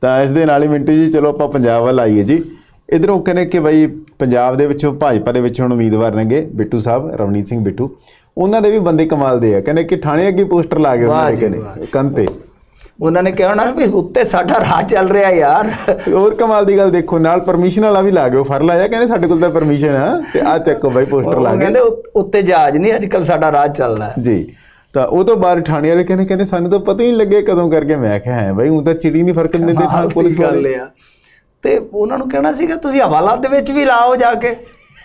ਤਾਂ ਇਸ ਦੇ ਨਾਲ ਹੀ ਮਿੰਟੂ ਜੀ ਚਲੋ ਆਪਾਂ ਪੰਜਾਬ ਵੱਲ ਆਈਏ ਜੀ। ਇਧਰੋਂ ਕਹਿੰਦੇ ਕਿ ਬਈ ਪੰਜਾਬ ਦੇ ਵਿੱਚੋਂ ਭਾਜਪਾ ਦੇ ਵਿੱਚ ਹੁਣ ਉਮੀਦਵਾਰ ਨੇਗੇ ਬਿੱਟੂ ਸਾਹਿਬ ਰਵਨੀਤ ਸਿੰਘ ਬਿੱਟੂ। ਉਹਨਾਂ ਦੇ ਵੀ ਬੰਦੇ ਕਮਾਲ ਦੇ ਆ। ਕਹਿੰਦੇ ਕਿ ਥਾਣੇ ਅੱਗੇ ਪੋਸਟਰ ਲਾ ਕੇ ਉਹਨਾਂ ਜੀ, ਕਹਿੰਦੇ ਕੰਤੇ ਉਹਨਾਂ ਨੇ ਕਿਹਾ ਨਾ ਵੀ ਉੱਤੇ ਸਾਡਾ ਰਾਜ ਚੱਲ ਰਿਹਾ ਯਾਰ। ਹੋਰ ਕਮਾਲ ਦੀ ਗੱਲ ਦੇਖੋ ਨਾਲ ਪਰਮਿਸ਼ਨ ਵਾਲਾ ਵੀ ਲਾ ਗਿਓ ਫਰ ਲਾਇਆ। ਕਹਿੰਦੇ ਸਾਡੇ ਕੋਲ ਤਾਂ ਪਰਮਿਸ਼ਨ ਆ ਤੇ ਆ ਚੱਕੋ ਬਾਈ ਪੋਸਟਰ ਲਾ ਕੇ। ਕਹਿੰਦੇ ਉੱਤ- ਜਹਾਜ਼ ਨਹੀਂ ਅੱਜ ਕੱਲ ਸਾਡਾ ਰਾਜ ਚੱਲਦਾ। ਜੀ। ਤਾਂ ਉਹ ਤੋਂ ਬਾਅਦ ਥਾਣੇ ਵਾਲੇ ਕਹਿੰਦੇ ਕਹਿੰਦੇ ਸਾਨੂੰ ਤਾਂ ਪਤਾ ਹੀ ਨਹੀਂ ਲੱਗੇ ਕਦੋਂ ਕਰਕੇ ਮੈਂ ਕਿਹਾ ਹੈ ਬਾਈ ਹੁਣ ਤਾਂ ਚਿੜੀ ਨਹੀਂ ਫ਼ਰਕ ਦਿੰਦੇ ਥਾਂ ਦੀ ਪੁਲਿਸ ਵਾਲੇ। ਤੇ ਉਹਨਾਂ ਨੂੰ ਕਹਿਣਾ ਸੀਗਾ ਤੁਸੀਂ ਹਵਾਲਾਤ ਦੇ ਵਿੱਚ ਵੀ ਲਾਓ ਜਾ ਕੇ।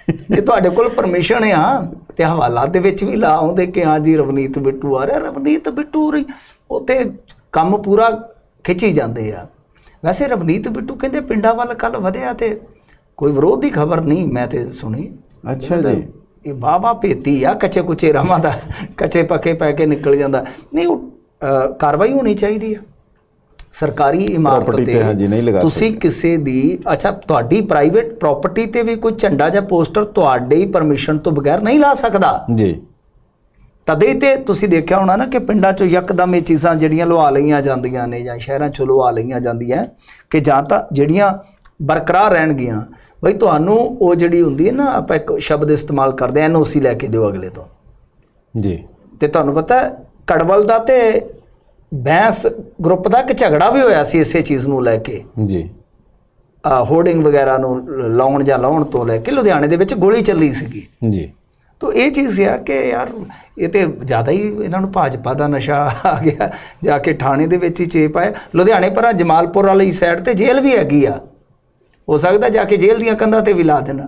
ਕਿ ਤੁਹਾਡੇ ਕੋਲ ਪਰਮਿਸ਼ਨ ਆ ਤੇ ਹਵਾਲਾਤ ਦੇ ਵਿੱਚ ਵੀ ਲਾਉਂਦੇ ਕਿ ਹਾਂ ਜੀ ਰਵਨੀਤ ਬਿੱਟੂ ਆ ਰਿਹਾ। ਰਵਨੀਤ ਬਿੱਟੂ ਰਹੀ ਉੱਥੇ ਕੰਮ ਪੂਰਾ ਖਿੱਚੀ ਜਾਂਦੇ ਆ। ਵੈਸੇ ਰਵਨੀਤ ਬਿੱਟੂ ਕਹਿੰਦੇ ਪਿੰਡਾਂ ਵੱਲ ਕੱਲ ਵਧਿਆ ਤੇ ਕੋਈ ਵਿਰੋਧ ਦੀ ਖਬਰ ਨਹੀਂ ਮੈਂ ਤੇ ਸੁਣੀ। ਅੱਛਾ ਜੀ। ਇਹ ਬਾਬਾ ਭੇਤੀ ਆ ਕੱਚੇ ਕੁਚੇ ਰਾਮਾਂ ਦਾ ਕੱਚੇ ਪੱਕੇ ਪੈ ਕੇ ਨਿਕਲ ਜਾਂਦਾ। ਨਹੀਂ ਉਹ ਕਾਰਵਾਈ ਹੋਣੀ ਚਾਹੀਦੀ ਆ। ਸਰਕਾਰੀ ਇਮਾਰਤ ਤੇ ਹਾਂਜੀ, ਨਹੀਂ ਲਗਾ ਤੁਸੀਂ ਕਿਸੇ ਦੀ ਅੱਛਾ ਤੁਹਾਡੀ ਪ੍ਰਾਈਵੇਟ ਪ੍ਰਾਪਰਟੀ ਤੇ ਵੀ ਕੋਈ ਝੰਡਾ ਜਾਂ ਪੋਸਟਰ ਤੁਹਾਡੇ ਹੀ ਪਰਮਿਸ਼ਨ ਤੋਂ ਬਗੈਰ ਨਹੀਂ ਲਾ ਸਕਦਾ। ਜੀ। ਤਦੇ ਤੇ ਤੁਸੀਂ ਦੇਖਿਆ ਹੋਣਾ ਨਾ ਕਿ ਪਿੰਡਾਂ 'ਚੋਂ ਯਕਦਮ ਇਹ ਚੀਜ਼ਾਂ ਜਿਹੜੀਆਂ ਲਵਾ ਲਈਆਂ ਜਾਂਦੀਆਂ ਨੇ ਜਾਂ ਸ਼ਹਿਰਾਂ 'ਚੋਂ ਲਵਾ ਲਈਆਂ ਜਾਂਦੀਆਂ ਕਿ ਜਾਂ ਤਾਂ ਜਿਹੜੀਆਂ ਬਰਕਰਾਰ ਰਹਿਣਗੀਆਂ ਬਈ ਤੁਹਾਨੂੰ ਉਹ ਜਿਹੜੀ ਹੁੰਦੀ ਹੈ ਨਾ ਆਪਾਂ ਇੱਕ ਸ਼ਬਦ ਇਸਤੇਮਾਲ ਕਰਦੇ ਆ ਐਨਓਸੀ ਲੈ ਕੇ ਦਿਓ ਅਗਲੇ ਤੋਂ। ਜੀ। ਤੇ ਤੁਹਾਨੂੰ ਪਤਾ ਕੜਵਲ ਦਾ ਤੇ ਬੈਂਸ ਗਰੁੱਪ ਦਾ ਇੱਕ ਝਗੜਾ ਵੀ ਹੋਇਆ ਸੀ ਇਸੇ ਚੀਜ਼ ਨੂੰ ਲੈ ਕੇ। ਜੀ। ਹੋਰਡਿੰਗ ਵਗੈਰਾ ਨੂੰ ਲਾਉਣ ਜਾਂ ਲਾਉਣ ਤੋਂ ਲੈ ਕੇ ਲੁਧਿਆਣੇ ਦੇ ਵਿੱਚ ਗੋਲੀ ਚੱਲੀ ਸੀਗੀ। ਜੀ। ਤੋ ਇਹ ਚੀਜ਼ ਆ ਕਿ ਯਾਰ ਇਹ ਤੇ ਜ਼ਿਆਦਾ ਹੀ ਇਹਨਾਂ ਨੂੰ ਭਾਜਪਾ ਦਾ ਨਸ਼ਾ ਆ ਗਿਆ ਜਾ ਕੇ ਥਾਣੇ ਦੇ ਵਿੱਚ ਹੀ ਚੇਪ ਆਇਆ। ਲੁਧਿਆਣੇ ਪਰ ਆ ਜਮਾਲਪੁਰ ਵਾਲੀ ਸਾਈਡ ਤੇ ਜੇਲ੍ਹ ਵੀ ਹੈਗੀ ਆ। ਹੋ ਸਕਦਾ ਜਾ ਕੇ ਜੇਲ੍ਹ ਦੀਆਂ ਕੰਧਾਂ ਤੇ ਵੀ ਲਾ ਦੇਣਾ।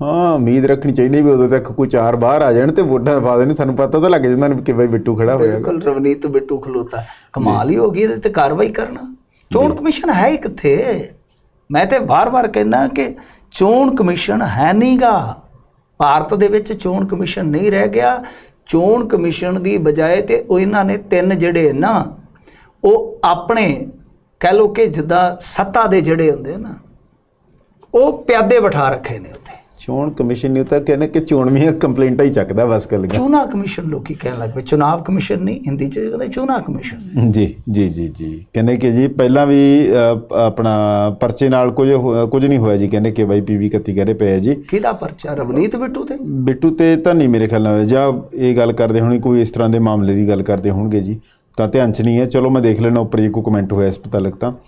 ਹਾਂ ਉਮੀਦ ਰੱਖਣੀ ਚਾਹੀਦੀ ਵੀ ਉਦੋਂ ਤੱਕ ਕੋਈ ਚਾਰ ਬਾਹਰ ਆ ਜਾਣ ਤੇ ਵੋਟਾਂ ਪਾ ਦੇਣ। ਸਾਨੂੰ ਪਤਾ ਤਾਂ ਲੱਗ ਜਾਂਦਾ ਕਿ ਬਈ ਬਿੱਟੂ ਖੜਾ ਹੋਇਆ। ਬਿਲਕੁਲ ਰਵਨੀਤ ਬਿੱਟੂ ਖਲੋਤਾ। ਕਮਾਲ ਹੀ ਹੋ ਗਈ ਇਹਦੇ ਤੇ ਕਾਰਵਾਈ ਕਰਨਾ। ਚੋਣ ਕਮਿਸ਼ਨ ਹੈ ਹੀ ਕਿੱਥੇ ਮੈਂ ਤੇ ਵਾਰ-ਵਾਰ ਕਹਿਣਾ ਕਿ ਚੋਣ ਕਮਿਸ਼ਨ ਹੈ ਨਹੀਂਗਾ। ਭਾਰਤ ਦੇ ਵਿੱਚ ਚੋਣ ਕਮਿਸ਼ਨ ਨਹੀਂ ਰਹਿ ਗਿਆ। ਚੋਣ ਕਮਿਸ਼ਨ ਦੀ ਬਜਾਏ ਤੇ ਉਹ ਇਹਨਾਂ ਨੇ ਤਿੰਨ ਜਿਹੜੇ ਨਾ ਉਹ ਆਪਣੇ ਕਹਿ ਲੋ ਕਿ ਜਿੱਦਾਂ ਸੱਤਾ ਦੇ ਜਿਹੜੇ ਹੁੰਦੇ ਨਾ ਉਹ ਪਿਆਦੇ ਬਿਠਾ ਰੱਖੇ ਨੇ ਉੱਥੇ। ਚੋਣ ਕਮਿਸ਼ਨ ਨੇ ਤਾਂ ਕਹਿੰਦੇ ਕਿ ਚੋਣਵੀਆਂ ਕੰਪਲੇਂਟਾਂ ਹੀ ਚੱਕਦਾ ਬਸ ਕਰ। ਲਗਾ ਚੋਣਾਂ ਕਮਿਸ਼ਨ ਲੋਕੀ ਕਹਿਣ ਲੱਗ ਪਏ ਚੁਣਾਵ ਕਮਿਸ਼ਨ ਨਹੀਂ ਹਿੰਦੀ ਚ ਕਹਿੰਦੇ ਚੋਣਾਂ ਕਮਿਸ਼ਨ। ਜੀ ਜੀ ਜੀ ਜੀ। ਕਹਿੰਦੇ ਕਿ ਜੀ ਪਹਿਲਾਂ ਵੀ ਆਪਣਾ ਪਰਚੇ ਨਾਲ ਕੁਝ ਕੁਝ ਨਹੀਂ ਹੋਇਆ ਜੀ ਕਹਿੰਦੇ ਕਿ ਬਾਈ ਪੀਵੀ 31 ਕਹਦੇ ਪਏ ਜੀ। ਕਿਹਦਾ ਪਰਚਾ? ਰਵਨੀਤ ਬਿੱਟੂ ਤੇ? ਬਿੱਟੂ ਤੇ ਤਾਂ ਨਹੀਂ ਮੇਰੇ ਖਿਆਲ ਨਾਲ। ਜਾਂ ਇਹ ਗੱਲ ਕਰਦੇ ਹੋਣੀ ਕੋਈ ਇਸ ਤਰ੍ਹਾਂ ਦੇ ਮਾਮਲੇ ਦੀ ਗੱਲ ਕਰਦੇ ਹੋਣਗੇ ਜੀ। ਤਾਂ ਧਿਆਨ ਚ ਨਹੀਂ ਹੈ। ਚਲੋ ਮੈਂ ਦੇਖ ਲੈਣਾ ਉੱਪਰ ਜੇ ਕੋਈ ਕਮੈਂਟ ਹੋਇਆ ਇਸ ਮੁਤਲਕ ਤਾਂ।